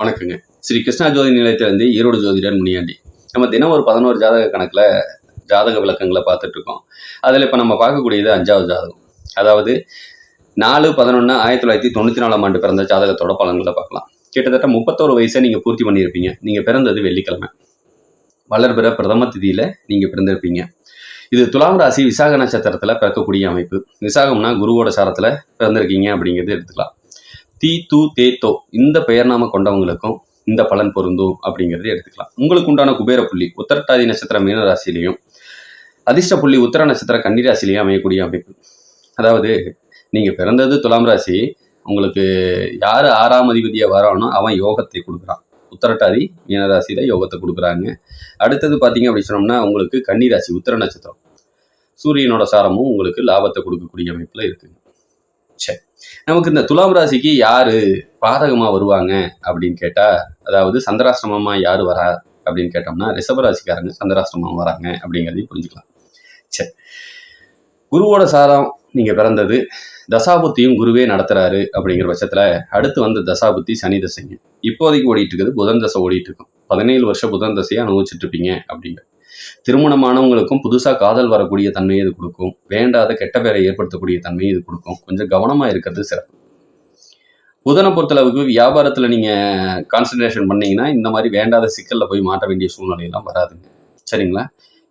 வணக்கங்க. ஸ்ரீ கிருஷ்ணா ஜோதி நிலையத்திலேருந்து ஈரோடு ஜோதிடர் முனியாண்டி. நம்ம தினம் ஒரு பதினோரு ஜாதக கணக்கில் ஜாதக விளக்கங்களை பார்த்துட்டு இருக்கோம். அதில் இப்போ நம்ம பார்க்கக்கூடியது அஞ்சாவது ஜாதகம். அதாவது நாலு பதினொன்று ஆயிரத்தி தொள்ளாயிரத்தி தொண்ணூற்றி நாலாம் ஆண்டு பிறந்த ஜாதகத்தோட பலன்களை பார்க்கலாம். கிட்டத்தட்ட முப்பத்தோரு வயசை நீங்கள் பூர்த்தி பண்ணியிருப்பீங்க. நீங்கள் பிறந்தது வெள்ளிக்கிழமை. வளர்பிற பிரதம திதியில் நீங்கள் பிறந்திருப்பீங்க. இது துலாம் ராசி விசாக நட்சத்திரத்தில் பிறக்கக்கூடிய அமைப்பு. விசாகம்னா குருவோட சாரத்தில் பிறந்திருக்கீங்க அப்படிங்கிறது எடுத்துக்கலாம். தீ தூ தே தோ. இந்த பெயர்நாம கொண்டவங்களுக்கும் இந்த பலன் பொருந்தும் அப்படிங்கிறத எடுத்துக்கலாம். உங்களுக்கு உண்டான குபேர புள்ளி உத்தரட்டாதி நட்சத்திர மீன ராசியிலையும் அதிர்ஷ்ட புள்ளி உத்தர நட்சத்திர கன்னிராசிலையும் அமையக்கூடிய அமைப்பு. அதாவது நீங்கள் பிறந்தது துலாம் ராசி உங்களுக்கு யார் ஆறாம் அதிபதியாக வரானோ அவன் யோகத்தை கொடுக்குறான். உத்தரட்டாதி மீனராசியில் யோகத்தை கொடுக்குறாங்க. அடுத்தது பார்த்தீங்க அப்படி சொன்னோம்னா உங்களுக்கு கன்னிராசி உத்தர நட்சத்திரம். சூரியனோட சாரமும் உங்களுக்கு லாபத்தை கொடுக்கக்கூடிய அமைப்பில் இருக்குங்க சரி நமக்கு இந்த துலாம் ராசிக்கு யாரு பாதகமா வருவாங்க அப்படின்னு கேட்டா அதாவது சந்திராஷ்டிரமமா யாரு வரா அப்படின்னு கேட்டோம்னா ரிஷபராசிக்காரங்க சந்திராசிரமம் வராங்க அப்படிங்கிறதையும் புரிஞ்சுக்கலாம். சரி குருவோட சாரம் நீங்க பிறந்தது தசாபுத்தியும் குருவே நடத்துறாரு அப்படிங்கிற பட்சத்துல அடுத்து வந்த தசாபுத்தி சனி தசைங்க. இப்போதைக்கு ஓடிட்டு இருக்குது புதன் தசை ஓடிட்டு இருக்கும். பதினேழு வருஷம் புதன் தசையை அனுபவிச்சுட்டு இருப்பீங்க அப்படிங்கிற திருமணமானவங்களுக்கும் புதுசாக காதல் வரக்கூடிய தன்மையை இது கொடுக்கும். வேண்டாத கெட்ட பேரை ஏற்படுத்தக்கூடிய தன்மையை இது கொடுக்கும். கொஞ்சம் கவனமாக இருக்கிறது சிறப்பு. புதனை பொறுத்தளவுக்கு வியாபாரத்தில் நீங்கள் கான்சன்ட்ரேஷன் பண்ணீங்கன்னா இந்த மாதிரி வேண்டாத சிக்கலில் போய் மாட்ட வேண்டிய சூழ்நிலையெல்லாம் வராதுங்க. சரிங்களா?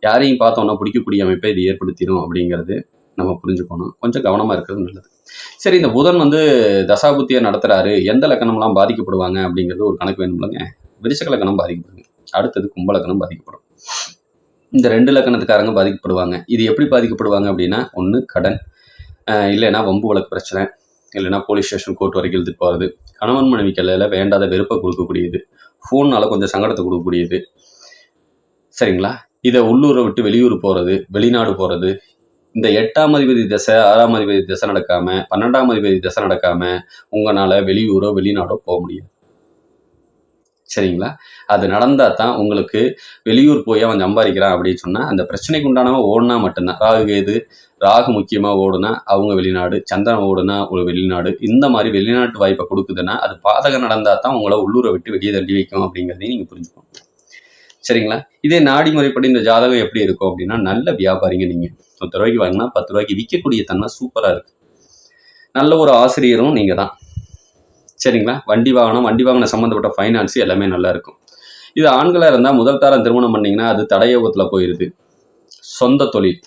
யாரையும் பார்த்தோன்னா பிடிக்கக்கூடிய அமைப்பை இது ஏற்படுத்திடும் அப்படிங்கிறது நம்ம புரிஞ்சுக்கணும். கொஞ்சம் கவனமாக இருக்கிறது நல்லது. சரி இந்த புதன் வந்து தசாபுத்தியை நடத்துகிறாரு எந்த லக்கணம்லாம் பாதிக்கப்படுவாங்க அப்படிங்கிறது ஒரு கணக்கு வேணும்லங்க. விரிசக லக்கணம் பாதிக்கப்படுங்க. அடுத்தது கும்பலக்கணம் பாதிக்கப்படும். இந்த ரெண்டு லக்கணத்துக்காரங்க பாதிக்கப்படுவாங்க. இது எப்படி பாதிக்கப்படுவாங்க அப்படின்னா ஒன்று கடன். இல்லைன்னா வம்பு வழக்கு பிரச்சனை இல்லைன்னா போலீஸ் ஸ்டேஷன் கோர்ட் வரைக்கும் எழுதிட்டு போகிறது கணவன் மனைவிக்கல்ல வேண்டாத வெறுப்பை கொடுக்கக்கூடியது. ஃபோன்னால் கொஞ்சம் சங்கடத்தை கொடுக்கக்கூடியது. சரிங்களா? இதை உள்ளூரை விட்டு வெளியூர் போகிறது வெளிநாடு போகிறது இந்த எட்டாம் அதிபதி திசை ஆறாம் அதிபதி திசை நடக்காமல் பன்னெண்டாம் அதிபதி திசை நடக்காமல் உங்களால் வெளியூரோ வெளிநாடோ போக முடியாது. சரிங்களா? அது நடந்தால் தான் உங்களுக்கு வெளியூர் போய் அவன் சம்பாதிக்கிறான் அப்படின்னு சொன்னால் அந்த பிரச்சனைக்கு உண்டானவன் ஓடுனா மட்டும்தான். ராகு கேது ராகு முக்கியமாக ஓடுனா அவங்க வெளிநாடு சந்திரன் ஓடுனா ஒரு வெளிநாடு. இந்த மாதிரி வெளிநாட்டு வாய்ப்பை கொடுக்குதுன்னா அது பாதகம் நடந்தால் தான் உங்களை உள்ளூரை விட்டு வெளியே தள்ளி வைக்கும் அப்படிங்கிறதையும் நீங்கள் புரிஞ்சுக்கணும். சரிங்களா? இதே நாடி முறைப்படி இந்த ஜாதகம் எப்படி இருக்கும் அப்படின்னா நல்ல வியாபாரிங்க நீங்கள் பத்து ரூபாய்க்கு வாங்கினா பத்து ரூபாய்க்கு விற்கக்கூடிய தன்மை சூப்பராக இருக்குது நல்ல ஒரு ஆசிரியரும் நீங்கள் தான் சரிங்களா? வண்டி வாகனம் வண்டி வாகனம் சம்மந்தப்பட்ட ஃபைனான்ஸ் எல்லாமே நல்லா இருக்கும். இது ஆண்களாக இருந்தால் முதல் தாரம் திருமணம் பண்ணிங்கன்னா அது தடையோகத்தில் போயிடுது சொந்த தொழில்.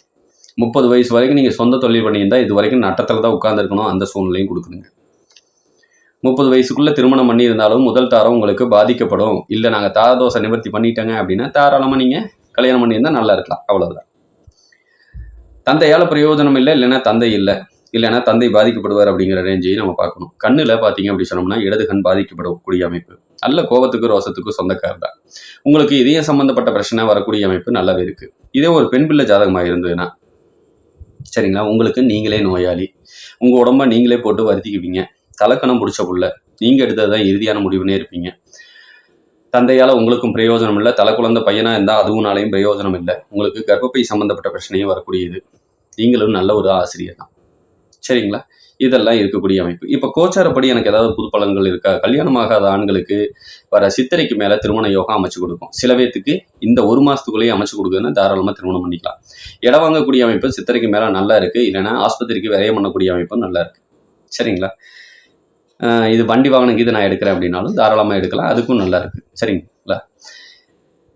முப்பது வயசு வரைக்கும் நீங்கள் சொந்த தொழில் பண்ணியிருந்தால் இது வரைக்கும் நட்டத்தில் தான் உட்காந்துருக்கணும் அந்த சூழ்நிலையும் கொடுக்குதுங்க. முப்பது வயசுக்குள்ளே திருமணம் பண்ணியிருந்தாலும் முதல் தாரம் உங்களுக்கு பாதிக்கப்படும். இல்லை நாங்கள் தாரதோசை நிவர்த்தி பண்ணிட்டேங்க அப்படின்னா தாராளமாக நீங்கள் கல்யாணம் பண்ணியிருந்தால் நல்லா இருக்கலாம். அவ்வளோதான் தந்தையால் பிரயோஜனம் இல்லை இல்லைன்னா தந்தை இல்லை. இல்லைன்னா தந்தை பாதிக்கப்படுவார் அப்படிங்கிற ரேஞ்சையும் நம்ம பார்க்கணும். கண்ணில் பார்த்தீங்க அப்படி சொன்னோம்னா இடது கண் பாதிக்கப்படக்கூடிய அமைப்பு நல்ல கோபத்துக்கு ரோசத்துக்கு சொந்தக்காரர் தான் உங்களுக்கு இதய சம்பந்தப்பட்ட பிரச்சனை வரக்கூடிய அமைப்பு நல்லாவே இருக்கு. இதே ஒரு பெண் பிள்ளை ஜாதகமாக இருந்ததுன்னா சரிங்களா? உங்களுக்கு நீங்களே நோயாளி. உங்கள் உடம்ப நீங்களே போட்டு வருத்திக்குவீங்க. தலக்கணம் பிடிச்ச புள்ள. நீங்கள் எடுத்தது தான் இறுதியான முடிவுனே இருப்பீங்க. தந்தையால் உங்களுக்கும் பிரயோஜனம் இல்லை. தலை குழந்தை பையனாக இருந்தால் அதுவும்னாலையும் பிரயோஜனம் இல்லை. உங்களுக்கு கர்ப்பப்பை சம்மந்தப்பட்ட பிரச்சனையும் வரக்கூடியது. நீங்களும் நல்ல ஒரு ஆசிரியர் தான் சரிங்களா? இதெல்லாம் இருக்கக்கூடிய அமைப்பு. இப்போ கோச்சாரப்படி எனக்கு ஏதாவது புது பலன்கள் இருக்கா? கல்யாணமாகாத ஆண்களுக்கு வர சித்திரைக்கு மேலே திருமண யோகம் அமைச்சு கொடுக்கும். சில பேத்துக்கு இந்த ஒரு மாதத்துக்குள்ளேயே அமைச்சு கொடுக்குதுன்னா தாராளமாக திருமணம் பண்ணிக்கலாம். இடம் வாங்கக்கூடிய அமைப்பு சித்திரைக்கு மேலே நல்லா இருக்குது இல்லைன்னா ஆஸ்பத்திரிக்கு விரையம் பண்ணக்கூடிய அமைப்பும் நல்லா இருக்குது சரிங்களா? இது வண்டி வாகனம் இது நான் எடுக்கிறேன் அப்படின்னாலும் தாராளமாக எடுக்கலாம். அதுக்கும் நல்லா இருக்குது சரிங்களா?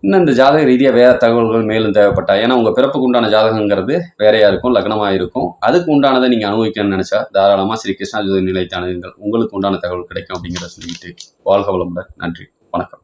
இன்னும் இந்த ஜாதக ரீதியாக வேறு தகவல்கள் மேலும் தேவைப்பட்டா? ஏன்னா உங்கள் பிறப்புக்கு உண்டான ஜாதகங்கிறது வேறையாக இருக்கும் லக்னமாக இருக்கும். அதுக்கு உண்டானதை நீங்கள் அனுபவிக்கணும்னு நினச்சா தாராளமாக ஸ்ரீ கிருஷ்ணா ஜோதி நிலையத்தை அணுகுங்கள். உங்களுக்கு உண்டான தகவல் கிடைக்கும் அப்படிங்கிறத சொல்லிட்டு வாழ்க வளமுடன். நன்றி. வணக்கம்.